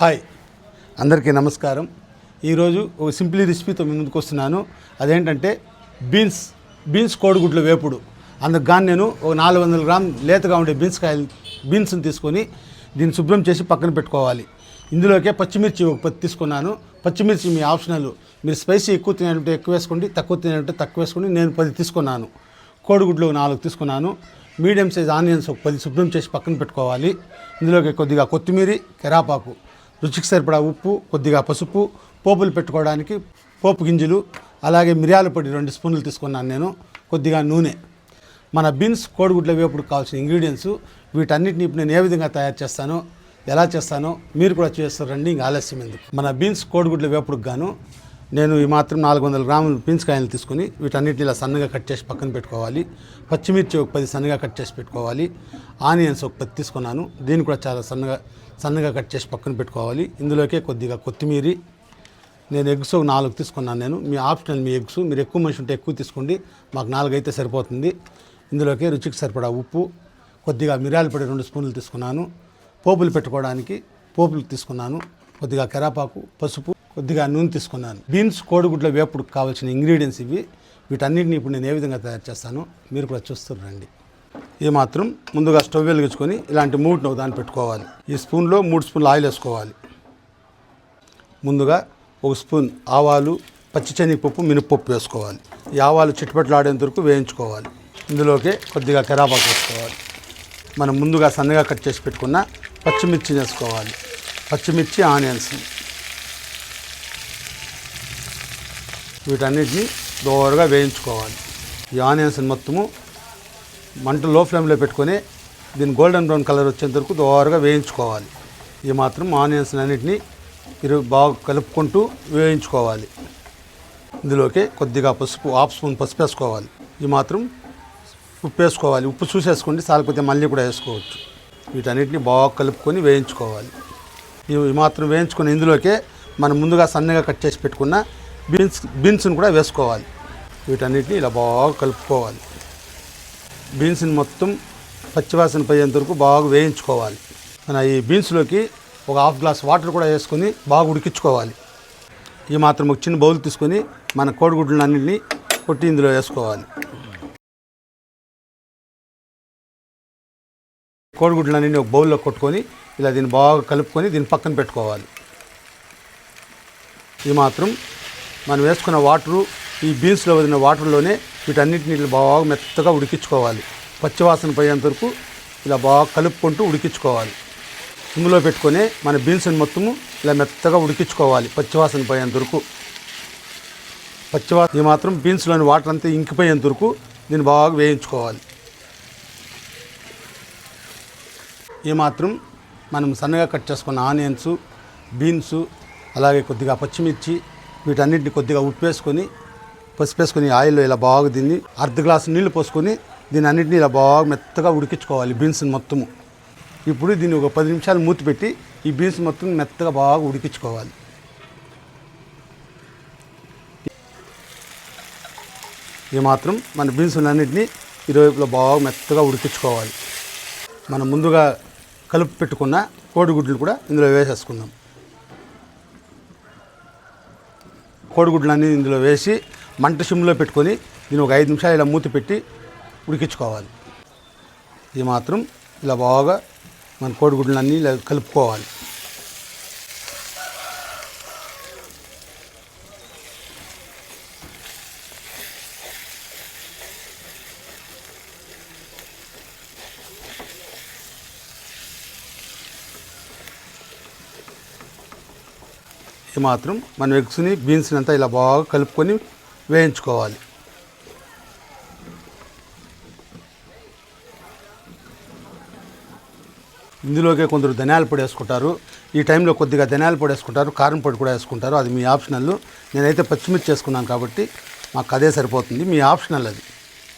Hi. అందరికీ నమస్కారం. ఈరోజు ఒక సింప్లీ రెసిపీతో మీ ముందుకు వస్తున్నాను. అదేంటంటే బీన్స్ బీన్స్ కోడిగుడ్ల వేపుడు. అందుకు నేను ఒక నాలుగు వందల గ్రామ్ లేతగా ఉండే బీన్స్ కాయలు బీన్స్ని తీసుకొని దీన్ని శుభ్రం చేసి పక్కన పెట్టుకోవాలి. ఇందులోకే పచ్చిమిర్చి ఒక పత్తి తీసుకున్నాను. పచ్చిమిర్చి మీ ఆప్షనల్. మీరు స్పైసీ ఎక్కువ తినేటంటే ఎక్కువ వేసుకోండి తక్కువ తినేటంటే తక్కువ వేసుకోండి నేను పది తీసుకున్నాను. కోడిగుడ్లు నాలుగు తీసుకున్నాను. మీడియం సైజ్ ఆనియన్స్ ఒక పది శుభ్రం చేసి పక్కన పెట్టుకోవాలి. ఇందులోకి కొద్దిగా కొత్తిమీర కెరాపాకు. రుచికి సరిపడా ఉప్పు కొద్దిగా పసుపు పోపులు పెట్టుకోవడానికి పోపు గింజలు అలాగే మిరియాల పొడి రెండు స్పూన్లు తీసుకున్నాను నేను కొద్దిగా నూనె. మన బీన్స్ కోడిగుడ్ల వేపుడు కావాల్సిన ఇంగ్రీడియంట్స్ వీటన్నిటిని ఇప్పుడు నేను ఏ విధంగా తయారు చేస్తానో ఎలా చేస్తానో మీరు కూడా చేస్తారండి ఇంకా ఆలస్యం ఎందుకు? మన బీన్స్ కోడిగుడ్ల వేపుడుకు గాను నేను ఈ మాత్రం నాలుగు వందల గ్రాములు బీన్స్ కాయలు తీసుకొని వీటన్నిటిని ఇలా సన్నగా కట్ చేసి పక్కన పెట్టుకోవాలి. పచ్చిమిర్చి ఒక పది సన్నగా కట్ చేసి పెట్టుకోవాలి. ఆనియన్స్ ఒక పది తీసుకున్నాను. దీన్ని కూడా చాలా సన్నగా సన్నగా కట్ చేసి పక్కన పెట్టుకోవాలి. ఇందులోకే కొద్దిగా కొత్తిమీర. నేను ఎగ్స్ ఒక నాలుగు తీసుకున్నాను నేను. మీ ఆప్షనల్ మీ ఎగ్స్. మీరు ఎక్కువ మనిషి ఉంటే ఎక్కువ తీసుకోండి. మాకు నాలుగు అయితే సరిపోతుంది. ఇందులోకి రుచికి సరిపడా ఉప్పు. కొద్దిగా మిరియాల పొడి రెండు స్పూన్లు తీసుకున్నాను. పోపులు పెట్టుకోవడానికి పోపులు తీసుకున్నాను. కొద్దిగా కరాపాకు పసుపు కొద్దిగా నూనె తీసుకున్నాను. బీన్స్ కోడిగుడ్ల వేపుడు కావాల్సిన ఇంగ్రీడియంట్స్ ఇవి. వీటన్నిటిని ఇప్పుడు నేను ఏ విధంగా తయారు చేస్తానో? మీరు కూడా చూస్తారు రండి. ఈ మాత్రం ముందుగా స్టవ్ వెలిగించుకొని ఇలాంటి మూడును దాన్ని పెట్టుకోవాలి. ఈ స్పూన్లో మూడు స్పూన్లు ఆయిల్ వేసుకోవాలి. ముందుగా ఒక స్పూన్ ఆవాలు పచ్చి శనగపప్పు మినప్పప్పు వేసుకోవాలి. ఈ ఆవాలు చిట్టుపట్లాడేంత వరకు వేయించుకోవాలి. ఇందులోకి కొద్దిగా కరాపాకు వేసుకోవాలి. మనం ముందుగా సన్నగా కట్ చేసి పెట్టుకున్న పచ్చిమిర్చి వేసుకోవాలి. పచ్చిమిర్చి ఆనియన్స్. వీటన్నిటిని దోరగా వేయించుకోవాలి. ఈ ఆనియన్స్ మొత్తము మంట లో ఫ్లేమ్లో పెట్టుకొని దీన్ని గోల్డెన్ బ్రౌన్ కలర్ వచ్చేంత వరకు దోరగా వేయించుకోవాలి. ఈ మాత్రం ఆనియన్స్ అన్నింటినీ ఇరు బాగా కలుపుకుంటూ వేయించుకోవాలి. ఇందులోకి కొద్దిగా పసుపు హాఫ్ స్పూన్ పసుపు వేసుకోవాలి. ఈ మాత్రం ఉప్పు వేసుకోవాలి. ఉప్పు చూసేసుకోండి సాలిపోతే మళ్ళీ కూడా వేసుకోవచ్చు. వీటన్నిటిని బాగా కలుపుకొని వేయించుకోవాలి. ఇవి మాత్రం వేయించుకొని ఇందులోకే మనం ముందుగా సన్నగా కట్ చేసి పెట్టుకున్న బీన్స్ బీన్స్ని కూడా వేసుకోవాలి. వీటన్నిటిని ఇలా బాగా కలుపుకోవాలి. బీన్స్ని మొత్తం పచ్చివాసన పోయేంత వరకు బాగా వేయించుకోవాలి. మన ఈ బీన్స్లోకి ఒక హాఫ్ గ్లాస్ వాటర్ కూడా వేసుకొని బాగా ఉడికించుకోవాలి. ఈ మాత్రం ఒక చిన్న బౌల్ తీసుకొని మన కోడిగుడ్లన్నింటినీ కొట్టి ఇందులో వేసుకోవాలి. కోడిగుడ్లన్నింటినీ ఒక బౌల్లో కొట్టుకొని ఇలా దీన్ని బాగా కలుపుకొని దీన్ని పక్కన పెట్టుకోవాలి. ఈ మాత్రం మనం వేసుకున్న వాటరు ఈ బీన్స్లో వదిలిన వాటర్లోనే వీటన్నిటి నీళ్ళు బాగా మెత్తగా ఉడికించుకోవాలి. పచ్చివాసన పోయేంత వరకు ఇలా బాగా కలుపుకుంటూ ఉడికించుకోవాలి. సిమ్లో పెట్టుకొని మన బీన్స్ని మొత్తము ఇలా మెత్తగా ఉడికించుకోవాలి పచ్చివాసన పోయేంత వరకు. పచ్చివాసన ఈ మాత్రం బీన్స్లోని వాటర్ అంతా ఇంకిపోయేంత వరకు దీన్ని బాగా వేయించుకోవాలి. ఈ మాత్రం మనం సన్నగా కట్ చేసుకున్న ఆనియన్స్ బీన్స్ అలాగే కొద్దిగా పచ్చిమిర్చి వీటన్నిటిని కొద్దిగా ఉప్పు వేసుకొని పసుపు ఆయిల్లో ఇలా బాగా దీన్ని అర్ధ గ్లాసు నీళ్ళు పోసుకొని దీని అన్నింటినీ ఇలా బాగా మెత్తగా ఉడికించుకోవాలి బీన్స్ని మొత్తము. ఇప్పుడు దీన్ని ఒక పది నిమిషాలు మూతి పెట్టి ఈ బీన్స్ మొత్తం మెత్తగా బాగా ఉడికించుకోవాలి. ఈ మాత్రం మన బీన్స్ అన్నింటినీ ఇరువైపులో బాగా మెత్తగా ఉడికించుకోవాలి. మనం ముందుగా కలుపు పెట్టుకున్న కోడిగుడ్లు కూడా ఇందులో వేసేసుకుందాం. కోడిగుడ్లన్నీ ఇందులో వేసి మంట సిమ్లో పెట్టుకొని దీని ఒక ఐదు నిమిషాలు ఇలా మూత పెట్టి ఉడికించుకోవాలి. ఇది మాత్రం ఇలా బాగా మన కోడిగుడ్లన్నీ ఇలా కలుపుకోవాలి. ఈ మాత్రం మనం ఎగ్స్ని బీన్స్ని అంతా ఇలా బాగా కలుపుకొని వేయించుకోవాలి. ఇందులోకే కొందరు ధనియాల పొడి వేసుకుంటారు. ఈ టైంలో కొద్దిగా ధనియాల పొడి వేసుకుంటారు కారం పొడి కూడా వేసుకుంటారు. అది మీ ఆప్షనల్. నేనైతే పచ్చిమిర్చి చేసుకున్నాను కాబట్టి మాకు అదే సరిపోతుంది. మీ ఆప్షనల్ అది.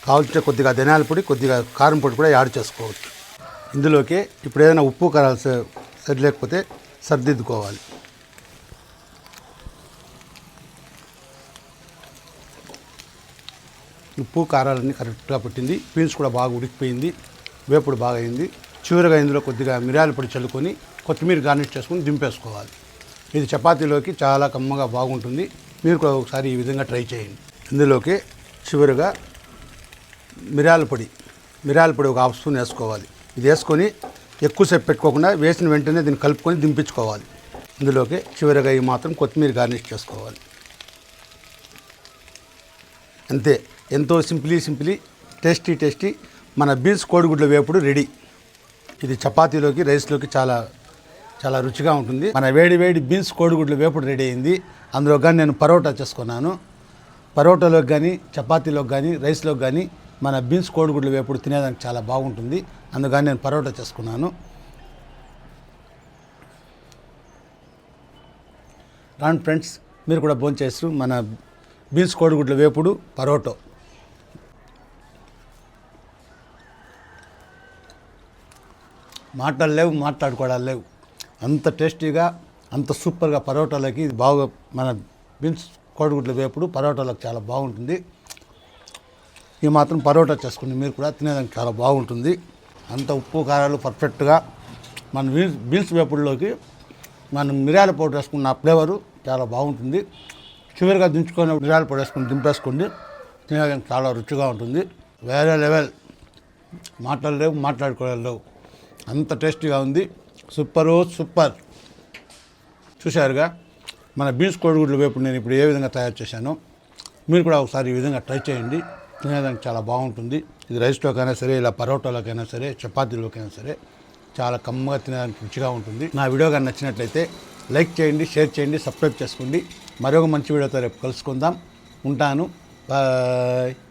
కావాల్సిన కొద్దిగా ధనియాల పొడి కొద్దిగా కారం పొడి కూడా యాడ్ చేసుకోవచ్చు. ఇందులోకి ఇప్పుడు ఏదైనా ఉప్పు కారాలు సరి లేకపోతే సర్దిద్దుకోవాలి. ఉప్పు కారాలన్నీ కరెక్ట్గా పట్టింది. బీన్స్ కూడా బాగా ఉడికిపోయింది. వేపుడు బాగా అయింది. చివరిగా ఇందులో కొద్దిగా మిరియాల పొడి చల్లుకొని కొత్తిమీర గార్నిష్ చేసుకుని దింపేసుకోవాలి. ఇది చపాతీలోకి చాలా కమ్మగా బాగుంటుంది. మీరు కూడా ఒకసారి ఈ విధంగా ట్రై చేయండి. ఇందులోకి చివరిగా మిరియాల పొడి మిరియాల పొడి ఒక హాఫ్ స్పూన్ వేసుకోవాలి. ఇది వేసుకొని ఎక్కువసేపు పెట్టుకోకుండా వేసిన వెంటనే దీన్ని కలుపుకొని దింపించుకోవాలి. ఇందులోకి చివరిగా ఈ మాత్రం కొత్తిమీర గార్నిష్ చేసుకోవాలి. అంతే. ఎంతో సింప్లీ సింప్లీ టేస్టీ టేస్టీ మన బీన్స్ కోడిగుడ్ల వేపుడు రెడీ. ఇది చపాతీలోకి రైస్లోకి చాలా చాలా రుచిగా ఉంటుంది. మన వేడి వేడి బీన్స్ కోడిగుడ్ల వేపుడు రెడీ అయింది. అందులో కానీ నేను పరోటా చేసుకున్నాను. పరోటాలోకి కానీ చపాతీలోకి కానీ రైస్లోకి కానీ మన బీన్స్ కోడిగుడ్ల వేపుడు తినేదానికి చాలా బాగుంటుంది. అందుకని నేను పరోటా చేసుకున్నాను. రాండి ఫ్రెండ్స్ మీరు కూడా భోంచేస్తూ మన బీన్స్ కోడిగుడ్ల వేపుడు పరోటో. మాటలు లేవు మాట్లాడుకోవడాలు లేవు. అంత టేస్టీగా అంత సూపర్గా పరోటాలకి ఇది బాగా మన బీన్స్ కోడిగుడ్ల వేపుడు పరోటాలకు చాలా బాగుంటుంది. ఈ మాత్రం పరోటా చేసుకుని మీరు కూడా తినేదానికి చాలా బాగుంటుంది. అంత ఉప్పు కారాలు పర్ఫెక్ట్గా మన బీన్స్ బీన్స్ వేపుడులోకి మనం మిరియాల పౌడర్ వేసుకున్న ఫ్లేవరు చాలా బాగుంటుంది. చివరిగా దించుకొని మిరియాల పౌడర్ వేసుకొని దింపేసుకోండి. తినేదానికి చాలా రుచిగా ఉంటుంది. వేరే లెవెల్. మాట్లాడలేవు మాట్లాడుకోలేవు అంత టేస్టీగా ఉంది. Super super. చూశారుగా మన బీన్స్ కోడిగుడ్ల వేపుడు నేను ఇప్పుడు ఏ విధంగా తయారు చేశానో మీరు కూడా ఒకసారి ఈ విధంగా ట్రై చేయండి. తినేదానికి చాలా బాగుంటుంది. ఇది రైస్లోకైనా సరే ఇలా పరోటాలోకైనా సరే చపాతీలోకైనా సరే చాలా కమ్మగా తినడానికి రుచిగా ఉంటుంది. నా వీడియో కానీ నచ్చినట్లయితే లైక్ చేయండి షేర్ చేయండి సబ్స్క్రైబ్ చేసుకోండి. మరొక మంచి వీడియోతో రేపు కలుసుకుందాం. ఉంటాను. బాయ్.